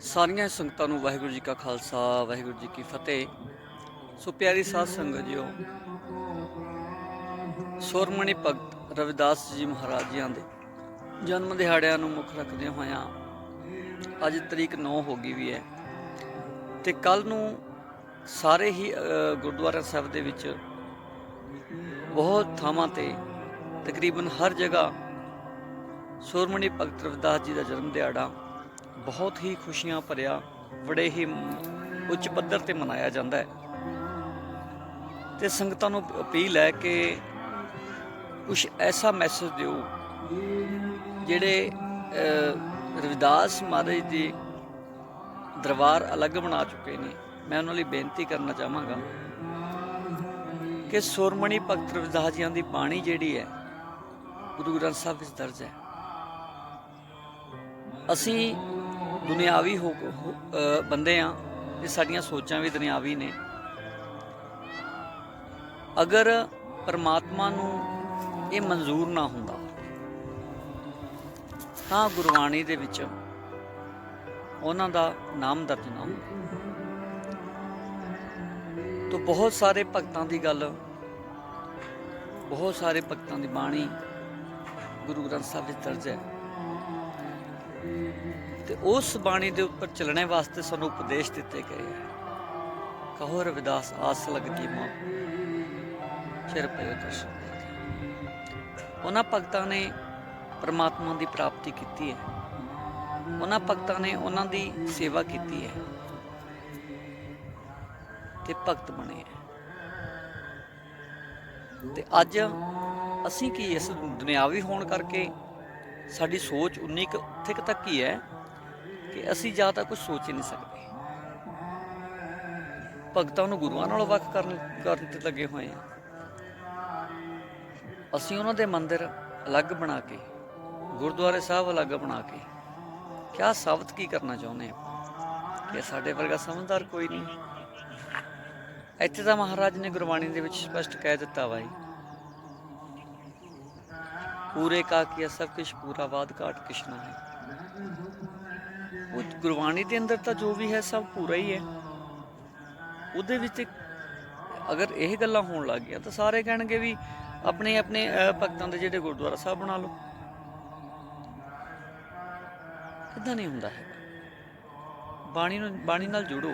ਸਾਰੀਆਂ ਸੰਗਤਾਂ ਨੂੰ ਵਾਹਿਗੁਰੂ ਜੀ ਕਾ ਖਾਲਸਾ, ਵਾਹਿਗੁਰੂ ਜੀ ਕੀ ਫਤਿਹ। ਸੋ ਪਿਆਰੀ ਸਾਧ ਸੰਗਤ ਜੀਓ ਸੋਰਮਣੀ ਭਗਤ ਰਵਿਦਾਸ ਜੀ ਮਹਾਰਾਜ ਜੀਆਂ ਦੇ ਜਨਮ ਦਿਹਾੜਿਆਂ ਨੂੰ ਮੁੱਖ ਰੱਖਦੇ ਹੋਇਆਂ ਅੱਜ ਤਰੀਕ 9 ਹੋ ਗਈ ਵੀ ਹੈ। ਤੇ ਕੱਲ ਨੂੰ ਸਾਰੇ ਹੀ ਗੁਰਦੁਆਰਾ ਸਾਹਿਬ ਦੇ ਵਿੱਚ ਬਹੁਤ ਥਾਵਾਂ ਤੇ ਤਕਰੀਬਨ ਹਰ ਜਗ੍ਹਾ ਸੋਰਮਣੀ ਭਗਤ ਰਵਿਦਾਸ ਜੀ ਦਾ ਜਨਮ ਦਿਹਾੜਾ ਬਹੁਤ ਹੀ ਖੁਸ਼ੀਆਂ ਭਰਿਆ, ਬੜੇ ਹੀ ਉੱਚ ਪੱਧਰ ਤੇ ਮਨਾਇਆ ਜਾਂਦਾ ਹੈ। ਤੇ ਸੰਗਤਾਂ ਨੂੰ ਅਪੀਲ ਹੈ ਕਿ ਕੁਝ ਐਸਾ ਮੈਸੇਜ ਦਿਓ, ਜਿਹੜੇ ਰਵਿਦਾਸ ਮਹਾਰਾਜ ਦੀ ਦਰਬਾਰ ਅਲੱਗ ਬਣਾ ਚੁੱਕੇ ਨੇ। ਮੈਂ ਉਹਨਾਂ ਲਈ ਬੇਨਤੀ ਕਰਨਾ ਚਾਹਾਂਗਾ ਕਿ ਸੋਰਮਣੀ ਭਗਤ ਰਵਿਦਾਸ ਜੀਆਂ ਦੀ ਬਾਣੀ ਜਿਹੜੀ ਹੈ, ਗੁਰੂ ਗ੍ਰੰਥ ਸਾਹਿਬ ਵਿੱਚ ਦਰਜ ਹੈ। ਅਸੀਂ ਦੁਨਿਆਵੀ ਹੋ ਬੰਦੇ ਆ ਤੇ ਸਾਡੀਆਂ ਸੋਚਾਂ ਵੀ ਦੁਨਿਆਵੀ ਨੇ। ਅਗਰ ਪਰਮਾਤਮਾ ਨੂੰ ਇਹ ਮਨਜ਼ੂਰ ਨਾ ਹੁੰਦਾ, ਤਾਂ ਗੁਰਬਾਣੀ ਦੇ ਵਿੱਚ ਉਹਨਾਂ ਦਾ ਨਾਮ ਦਰਜ ਨਾ ਹੁੰਦਾ। ਤੋ ਬਹੁਤ ਸਾਰੇ ਭਗਤਾਂ ਦੀ ਗੱਲ, ਬਹੁਤ ਸਾਰੇ ਭਗਤਾਂ ਦੀ ਬਾਣੀ ਗੁਰੂ ਗ੍ਰੰਥ ਸਾਹਿਬ ਵਿੱਚ ਦਰਜ ਹੈ। ਤੇ ਉਸ ਬਾਣੀ ਦੇ ਉੱਪਰ ਚੱਲਣੇ ਵਾਸਤੇ ਸਾਨੂੰ ਉਪਦੇਸ਼ ਦਿੱਤੇ ਗਏ ਹੈ ਕਹੋ ਰਵਿਦਾਸ, ਆਸ ਲਗਤੀ ਮੋ ਚਿਰ ਪਇਓ ਦਰਸ਼ਨ ਉਹਨਾਂ ਭਗਤਾਂ ਨੇ ਪ੍ਰਮਾਤਮਾ ਦੀ ਪ੍ਰਾਪਤੀ ਕੀਤੀ ਹੈ। ਉਹਨਾਂ ਭਗਤਾਂ ਨੇ ਉਹਨਾਂ ਦੀ ਸੇਵਾ ਕੀਤੀ ਹੈ ਤੇ ਭਗਤ ਬਣੇ ਹੈ। ਤੇ ਅੱਜ ਅਸੀਂ ਕੀ ਇਸ ਦੁਨਿਆਵੀ ਹੋਣ ਕਰਕੇ ਸਾਡੀ ਸੋਚ ਉਨੀ ਕੁ ਉੱਥੇ ਕੁ ਤੱਕ ਹੀ ਹੈ ਕਿ ਅਸੀਂ ਜਾਂ ਤਾਂ ਕੁਝ ਸੋਚ ਹੀ ਨਹੀਂ ਸਕਦੇ। ਭਗਤਾਂ ਨੂੰ ਗੁਰੂਆਂ ਨਾਲੋਂ ਵੱਖ ਕਰਨ ਕਰਨ ਤੇ ਲੱਗੇ ਹੋਏ ਆ ਅਸੀਂ ਉਹਨਾਂ ਦੇ ਮੰਦਿਰ ਅਲੱਗ ਬਣਾ ਕੇ, ਗੁਰਦੁਆਰੇ ਸਾਹਿਬ ਅਲੱਗ ਬਣਾ ਕੇ, ਕਿਆ ਸਾਬਤ ਕੀ ਕਰਨਾ ਚਾਹੁੰਦੇ ਆ ਕਿ ਸਾਡੇ ਵਰਗਾ ਸਮਝਦਾਰ ਕੋਈ ਨਹੀਂ। ਇੱਥੇ ਤਾਂ ਮਹਾਰਾਜ ਨੇ ਗੁਰਬਾਣੀ ਦੇ ਵਿੱਚ ਸਪਸ਼ਟ ਕਹਿ ਦਿੱਤਾ ਵਾਈ ਪੂਰੇ ਕਾ ਕੀਆ, ਸਭ ਕੁਝ ਪੂਰਾ ਬਾਦ ਘਾਟ ਕਿਸ਼ਨਾ ਹੈ। ਉਹ ਗੁਰਬਾਣੀ ਦੇ ਅੰਦਰ ਤਾਂ ਜੋ ਵੀ ਹੈ, ਸਭ ਪੂਰਾ ਹੀ ਹੈ। ਉਹਦੇ ਵਿੱਚ ਅਗਰ ਇਹ ਗੱਲਾਂ ਹੋਣ ਲੱਗ ਗਈਆਂ, ਤਾਂ ਸਾਰੇ ਕਹਿਣਗੇ ਵੀ ਆਪਣੇ ਆਪਣੇ ਭਗਤਾਂ ਦੇ ਜਿਹੜੇ ਗੁਰਦੁਆਰਾ ਸਾਹਿਬ ਬਣਾ ਲਓ। ਇਦਾਂ ਨਹੀਂ ਹੁੰਦਾ ਹੈ ਬਾਣੀ ਨੂੰ, ਬਾਣੀ ਨਾਲ ਜੁੜੋ।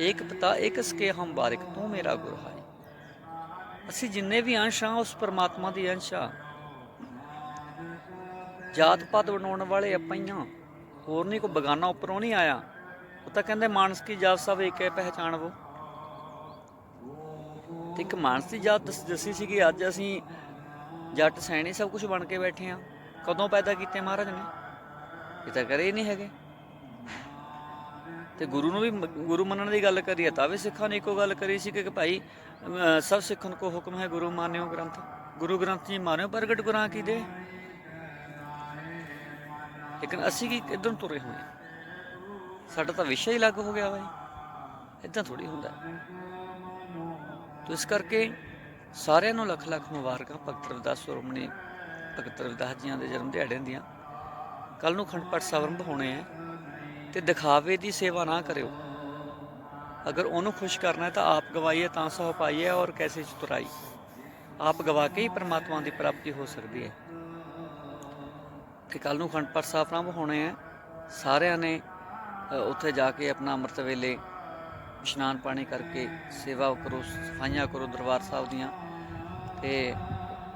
ਏਕ ਪਤਾ, ਏਕ ਸਕੇ ਹਮ ਬਾਰਿਕ, ਤੂੰ ਮੇਰਾ ਗੁਰ ਹੈ ਅਸੀਂ ਜਿੰਨੇ ਵੀ ਅੰਸ਼ ਆ ਉਸ ਪਰਮਾਤਮਾ ਦੇ ਅੰਸ਼ ਆ ਜਾਤ ਪਾਤ ਬਣਾਉਣ ਵਾਲੇ ਆਪਾਂ ਹੀ ਹਾਂ। ਹੋਰ ਨਹੀਂ ਕੋਈ ਬਗਾਨਾ ਉੱਪਰੋਂ ਨਹੀਂ ਆਇਆ। ਉਹ ਤਾਂ ਕਹਿੰਦੇ ਮਾਨਸ ਕੀ ਜਾਤ ਸਭ ਇੱਕ ਹੈ ਪਹਿਚਾਣਵੋ। ਤੇ ਇੱਕ ਮਾਨਸ ਦੀ ਜਾਤ ਦੱਸੀ ਸੀ ਕਿ ਅੱਜ ਅਸੀਂ ਜੱਟ ਸੈਣੀ ਸਭ ਕੁਝ ਬਣ ਕੇ ਬੈਠੇ ਆ ਕਦੋਂ ਪੈਦਾ ਕੀਤੇ ਮਹਾਰਾਜ ਨੇ? ਇਹ ਤਾਂ ਕਰੇ ਹੀ ਨਹੀਂ ਹੈਗੇ। ਤੇ ਗੁਰੂ ਨੂੰ ਵੀ ਗੁਰੂ ਮੰਨਣ ਦੀ ਗੱਲ ਕਰੀਏ ਤਾਂ ਵੀ ਸਿੱਖਾਂ ਨੇ ਇੱਕੋ ਗੱਲ ਕਰੀ ਸੀ ਕਿ ਭਾਈ ਸਭ ਸਿੱਖਣ ਕੋ ਹੁਕਮ ਹੈ ਗੁਰੂ ਮਾਨਿਓ ਗ੍ਰੰਥ। ਗੁਰੂ ਗ੍ਰੰਥ ਜੀ ਮਾਨਿਓ ਪ੍ਰਗਟ ਗੁਰਾਂ ਕੀ ਦੇ? ਲੇਕਿਨ ਅਸੀਂ ਕੀ ਕਿੱਧਰ ਨੂੰ ਤੁਰੇ ਹੋਏ ਹਾਂ? ਸਾਡਾ ਤਾਂ ਵਿਸ਼ਾ ਹੀ ਅਲੱਗ ਹੋ ਗਿਆ ਬਾਈ। ਇਦਾਂ ਥੋੜੀ ਹੁੰਦਾ ਤੋ ਇਸ ਕਰਕੇ ਸਾਰਿਆਂ ਨੂੰ ਲੱਖ ਲੱਖ ਮੁਬਾਰਕਾਂ, ਭਗਤ ਰਵਿਦਾਸ ਸੁਰਮਣੀ ਭਗਤ ਰਵਿਦਾਸ ਜੀਆਂ ਦੇ ਜਨਮ ਦਿਹਾੜਿਆਂ ਦੀਆਂ। ਕੱਲ ਨੂੰ ਖੰਡ ਪਾਠ ਸਵਰੰਭ ਹੋਣੇ ਆ ਤੇ ਦਿਖਾਵੇ ਦੀ ਸੇਵਾ ਨਾ ਕਰਿਓ। ਅਗਰ ਉਹਨੂੰ ਖੁਸ਼ ਕਰਨਾ ਹੈ ਤਾਂ ਆਪ ਗਵਾਈਏ, ਤਾਂ ਸੋ ਪਾਈਏ ਔਰ ਕੈਸੇ ਚਤੁਰਾਈ ਆਪ ਗਵਾ ਕੇ ਹੀ ਪਰਮਾਤਮਾ ਦੀ ਪ੍ਰਾਪਤੀ ਹੋ ਸਕਦੀ ਹੈ। ਕਿ ਕੱਲ ਨੂੰ ਖੰਡ ਪਾਠ ਸਾਹਿਬ ਆਰੰਭ ਹੋਣੇ ਆ। ਸਾਰਿਆਂ ਨੇ ਉੱਥੇ ਜਾ ਕੇ ਆਪਣਾ ਅੰਮ੍ਰਿਤ ਵੇਲੇ ਇਸ਼ਨਾਨ ਪਾਣੀ ਕਰਕੇ ਸੇਵਾ ਕਰੋ, ਸਫਾਈਆਂ ਕਰੋ ਦਰਬਾਰ ਸਾਹਿਬ ਦੀਆਂ। ਤੇ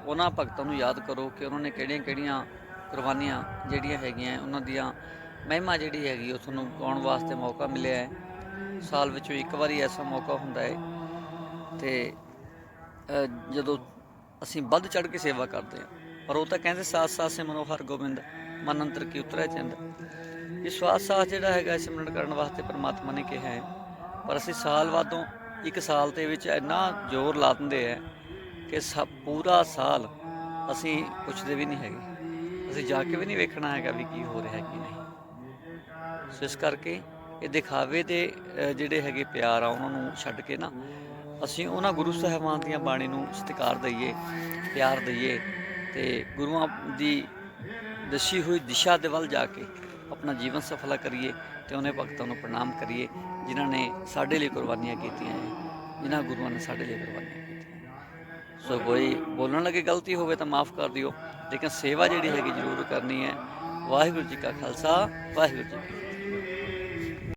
ਉਹਨਾਂ ਭਗਤਾਂ ਨੂੰ ਯਾਦ ਕਰੋ ਕਿ ਉਹਨਾਂ ਨੇ ਕਿਹੜੀਆਂ ਕਿਹੜੀਆਂ ਕੁਰਬਾਨੀਆਂ ਜਿਹੜੀਆਂ ਹੈਗੀਆਂ ਉਹਨਾਂ ਦੀਆਂ ਮਹਿਮਾ ਜਿਹੜੀ ਹੈਗੀ ਉਹ ਤੁਹਾਨੂੰ ਗਾਉਣ ਵਾਸਤੇ ਮੌਕਾ ਮਿਲਿਆ ਹੈ ਸਾਲ ਵਿੱਚੋਂ ਇੱਕ ਵਾਰੀ ਐਸਾ ਮੌਕਾ ਹੁੰਦਾ ਹੈ ਤੇ ਜਦੋਂ ਅਸੀਂ ਵੱਧ ਚੜ ਕੇ ਸੇਵਾ ਕਰਦੇ ਹਾਂ ਪਰ ਉਹ ਤਾਂ ਕਹਿੰਦੇ ਸਾਥ ਸਾਥ ਸਿਮਰੋ ਮਨੋਹਰ ਗੋਬਿੰਦ, ਮਨ ਅੰਤਰ ਕੀ ਉਤਰੈ ਚੰਦ। ਇਹ ਸਵਾਸ ਸਾਥ ਜਿਹੜਾ ਹੈਗਾ ਸਿਮਰਨ ਕਰਨ ਵਾਸਤੇ ਪਰਮਾਤਮਾ ਨੇ ਕਿਹਾ ਹੈ। ਪਰ ਅਸੀਂ ਸਾਲ ਬਾਅਦੋਂ ਇੱਕ ਸਾਲ ਦੇ ਵਿੱਚ ਇੰਨਾ ਜ਼ੋਰ ਲਾ ਦਿੰਦੇ ਆ ਕਿ ਸਭ ਪੂਰਾ ਸਾਲ ਅਸੀਂ ਪੁੱਛਦੇ ਵੀ ਨਹੀਂ ਹੈਗੇ। ਅਸੀਂ ਜਾ ਕੇ ਵੀ ਨਹੀਂ ਵੇਖਣਾ ਹੈਗਾ ਵੀ ਕੀ ਹੋ ਰਿਹਾ ਕੀ ਨਹੀਂ। ਸੋ ਇਸ ਕਰਕੇ ਇਹ ਦਿਖਾਵੇ ਦੇ ਜਿਹੜੇ ਹੈਗੇ ਪਿਆਰ ਆ ਉਹਨਾਂ ਨੂੰ ਛੱਡ ਕੇ ਨਾ, ਅਸੀਂ ਉਹਨਾਂ ਗੁਰੂ ਸਾਹਿਬਾਨ ਦੀਆਂ ਬਾਣੀ ਨੂੰ ਸਤਿਕਾਰ ਦਈਏ, ਪਿਆਰ ਦਈਏ। ਤੇ ਗੁਰੂਆਂ ਦੀ ਦੱਸੀ ਹੋਈ ਦਿਸ਼ਾ ਦੇ ਵੱਲ ਜਾ ਕੇ ਆਪਣਾ ਜੀਵਨ ਸਫਲਾ ਕਰੀਏ ਤੇ ਉਹਨੇ ਭਗਤਾਂ ਨੂੰ ਪ੍ਰਣਾਮ ਕਰੀਏ, ਜਿਨ੍ਹਾਂ ਨੇ ਸਾਡੇ ਲਈ ਕੁਰਬਾਨੀਆਂ ਕੀਤੀਆਂ ਹੈ, ਜਿਨ੍ਹਾਂ ਗੁਰੂਆਂ ਨੇ ਸਾਡੇ ਲਈ ਕੁਰਬਾਨੀਆਂ ਕੀਤੀਆਂ ਸੋ ਕੋਈ ਬੋਲਣ ਲੱਗੇ ਗਲਤੀ ਹੋਵੇ ਤਾਂ ਮਾਫ ਕਰ ਦਿਓ, ਲੇਕਿਨ ਸੇਵਾ ਜਿਹੜੀ ਹੈਗੀ ਜ਼ਰੂਰ ਕਰਨੀ ਹੈ। ਵਾਹਿਗੁਰੂ ਜੀ ਕਾ ਖਾਲਸਾ, ਵਾਹਿਗੁਰੂ ਜੀ ਕੀ